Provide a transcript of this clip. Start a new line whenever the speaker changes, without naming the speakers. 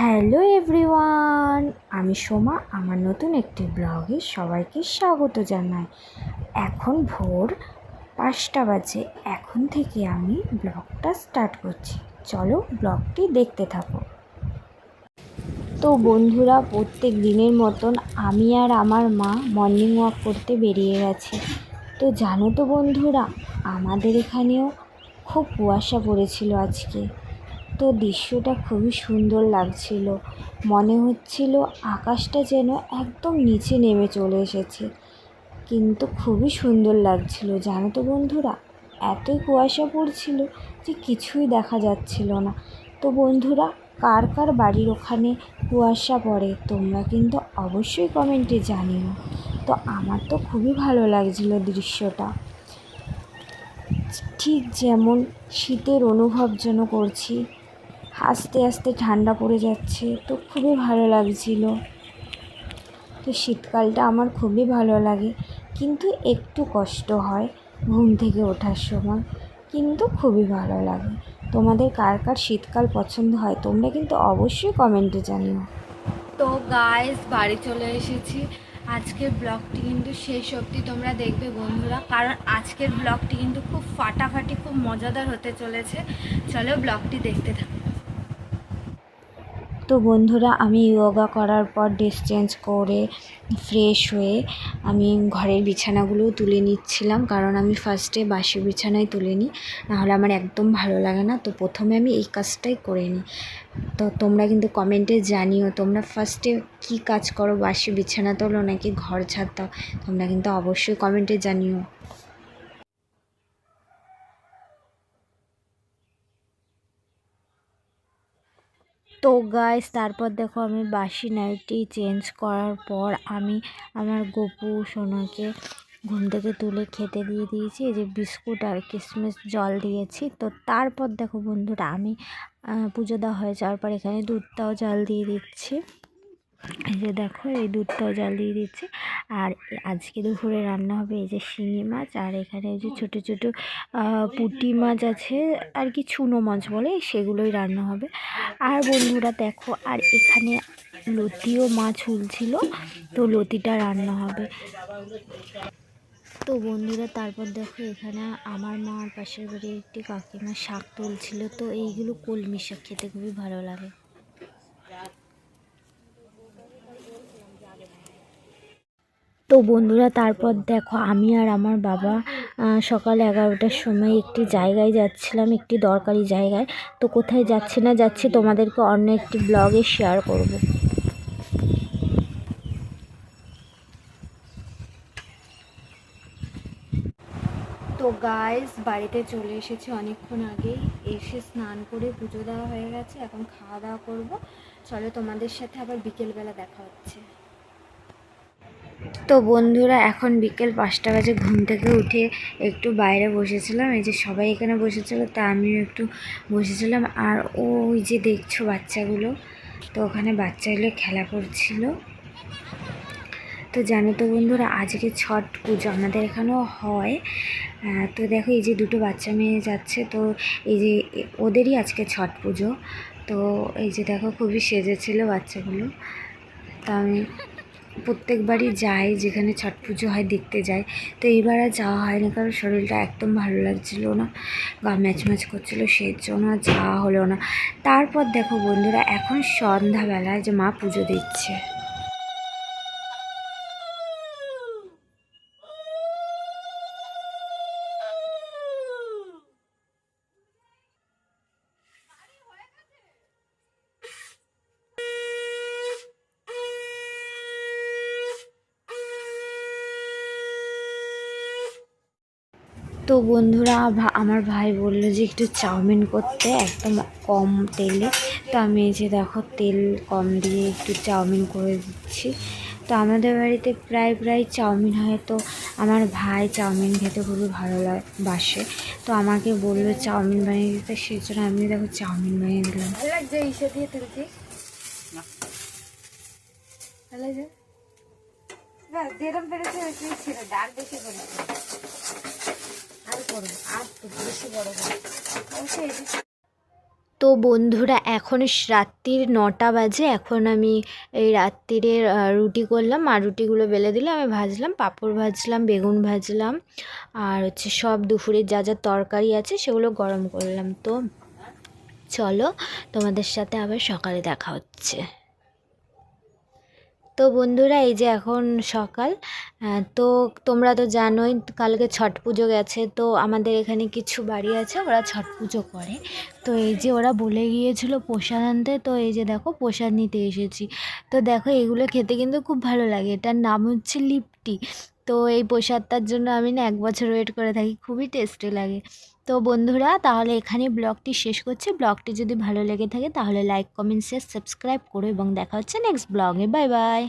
Hello everyone, আমি সোমা, আমার নতুন একটি ব্লগে সবাইকে স্বাগত জানাই। এখন ভোর পাঁচটা বাজে, এখন থেকে আমি ব্লগটা স্টার্ট করছি। চলো ব্লগটি দেখতে থাকো। তো বন্ধুরা, প্রত্যেক দিনের মতন আমি আর আমার মা মর্নিং ওয়াক করতে বেরিয়ে গেছে। তো জানো তো বন্ধুরা, আমাদের এখানেও খুব কুয়াশা পড়েছিল আজকে। তো দৃশ্যটা খুবই সুন্দর লাগছিল। মনে হচ্ছিল আকাশটা যেন একদম নিচে নেমে চলে এসেছে। কিন্তু খুবই সুন্দর লাগছিল, জানো তো বন্ধুরা? এতই কুয়াশা পড়ছিল যে কিছুই দেখা যাচ্ছিল না। তো বন্ধুরা, কার কার বাড়ির ওখানে কুয়াশা পড়ে তোমরা কিন্তু অবশ্যই কমেন্টে জানিও। তো আমার তো খুবই ভালো লাগছিল দৃশ্যটা। ঠিক যেমন শীতের অনুভব যেন করছি আস্তে আস্তে ঠান্ডা পড়ে যাচ্ছে, তো খুবই ভালো লাগছিল। তো শীতকালটা আমার খুবই ভালো লাগে, কিন্তু একটু কষ্ট হয় ঘুম থেকে ওঠার সময়, কিন্তু খুবই ভালো লাগে। তোমাদের কার কার শীতকাল পছন্দ হয়, তোমরা কিন্তু অবশ্যই কমেন্টে জানিও। তো গাইস বাড়ি চলে এসেছি। আজকের ব্লগটি কিন্তু শেষ অবধি তোমরা দেখবে বন্ধুরা, কারণ আজকের ব্লগটি কিন্তু খুব ফাটাফাটি, খুব মজাদার হতে চলেছে। চলো ব্লগটি দেখতে থাকো। তো বন্ধুরা, আমি যোগা করার পর ড্রেস চেঞ্জ করে ফ্রেশ হয়ে আমি ঘরের বিছানাগুলোও তুলে নিচ্ছিলাম, কারণ আমি ফার্স্টে বাসি বিছানায় তুলে নিই, নাহলে আমার একদম ভালো লাগে না। তো প্রথমে আমি এই কাজটাই করে নিই। তো তোমরা কিন্তু কমেন্টে জানিও, তোমরা ফার্স্টে কী কাজ করো, বাসি বিছানা তোলো নাকি ঘর ছাদ দাও? তোমরা কিন্তু অবশ্যই কমেন্টে জানিও। তো গাইস তারপর দেখো আমি বাসি নাইটি চেঞ্জ করার পর আমি আমার গপু সোনাকে ঘুম থেকে তুলে খেতে দিয়ে দিয়েছি। এই যে বিস্কুট আর কিসমিস জল দিয়েছি। তো তারপর দেখো বন্ধুরা, আমি পুজো দেওয়া হয়ে যাওয়ার পর এখানে দুধটাও জল দিয়ে দিচ্ছি। এই যে দেখো, এই দুধটাও জল দিয়ে দিচ্ছি। আর আজকে দুপুরে রান্না হবে এই যে শিঙি মাছ, আর এখানে যে ছোটো ছোটো পুঁটি মাছ আছে, আর কি চুনো মাছ বলে, সেগুলোই রান্না হবে। আর বন্ধুরা দেখো, আর এখানে লতিও মাছ হুলছিল তো লতিটা রান্না হবে। তো বন্ধুরা, তারপর দেখো, এখানে আমার মা আর পাশের বাড়ির একটি কাকিমা শাক তুলছিল, তো এইগুলো কলমি শাক খেতে খুবই ভালো লাগে। তো বন্ধুরা, তারপর দেখো আমি আর আমার বাবা সকাল এগারোটার সময় একটি জায়গায় যাচ্ছিলাম, একটি দরকারি জায়গায়। তো কোথায় যাচ্ছি না যাচ্ছি তোমাদেরকে অন্য একটি ব্লগে শেয়ার করব। তো গাইস বাড়িতে চলে এসেছি অনেকক্ষণ আগেই। এসে স্নান করে পুজো দেওয়া হয়ে গেছে, এখন খাওয়া দাওয়া করব। চলো তোমাদের সাথে আবার বিকেলবেলা দেখা হচ্ছে। তো বন্ধুরা, এখন বিকেল পাঁচটা বাজে, ঘুম থেকে উঠে একটু বাইরে বসেছিলাম। এই যে সবাই এখানে বসেছিল, তা আমিও একটু বসেছিলাম। আর ওই যে দেখছ বাচ্চাগুলো, তো ওখানে বাচ্চাগুলো খেলা করছিল। তো জানো তো বন্ধুরা, আজকে ছট পুজো আমাদের এখানেও হয়। তো দেখো এই যে দুটো বাচ্চা মেয়ে যাচ্ছে, তো এই যে ওদেরই আজকে ছট পুজো। তো এই যে দেখো খুবই সেজেছিল বাচ্চাগুলো। তা আমি প্রত্যেকবারই যাই যেখানে ছট পুজো হয় দেখতে যাই তো এইবার আর যাওয়া হয়নি কারণ শরীরটা একদম ভালো লাগছিল না, গা ম্যাচ ম্যাচ করছিল সেই জন্য আর যাওয়া হলো না। তারপর দেখো বন্ধুরা, এখন সন্ধ্যাবেলায় যে মা পুজো দিচ্ছে। তো বন্ধুরা আমার ভাই বলল যে একটু চাউমিন করতে একদম কম তেলে। তো আমি এই যে দেখো তেল কম দিয়ে একটু চাউমিন করে দিচ্ছি। তো আমাদের বাড়িতে প্রায় প্রায় চাউমিন হয়। তো আমার ভাই চাউমিন খেতে খুবই ভালো বাসে। তো আমাকে বলল চাউমিন বানিয়ে দিতে সেই জন্য আমি দেখো চাউমিন বানিয়ে দিলাম। ভালো লাগছে ইসে দিয়ে তুলছি ভালো লাগছে? যেরকম পেরেছে ছিল ডাক বেশি করেছে। তো বন্ধুরা, এখন রাত্রির নটা বাজে। এখন আমি এই রাত্রিরের রুটি করলাম আর রুটিগুলো বেলে দিলে আমি ভাজলাম, পাঁপড় ভাজলাম, বেগুন ভাজলাম, আর হচ্ছে সব দুপুরের যা যা তরকারি আছে সেগুলো গরম করলাম। তো চলো তোমাদের সাথে আবার সকালে দেখা হচ্ছে। তো বন্ধুরা, এই যে এখন সকাল তো তোমরা তো জানোই কালকে ছট পুজো গেছে, তো আমাদের এখানে কিছু বাড়ি আছে, ওরা ছট পুজো করে। তো এই যে ওরা বলে গিয়েছিল প্রসাদ আনতে, তো এই যে দেখো প্রসাদ নিতে এসেছি। তো দেখো, এগুলো খেতে কিন্তু খুব ভালো লাগে। এটার নাম হচ্ছে লিপটি। তো এই প্রসাদটার জন্য আমি না এক বছর ওয়েট করে থাকি, খুবই টেস্টি লাগে। তো বন্ধুরা, তাহলে এখানে ব্লগটি শেষ করছি। ব্লগটি যদি ভালো লেগে থাকে, তাহলে লাইক কমেন্ট শেয়ার সাবস্ক্রাইব করো এবং দেখা হচ্ছে নেক্সট ব্লগে বাই বাই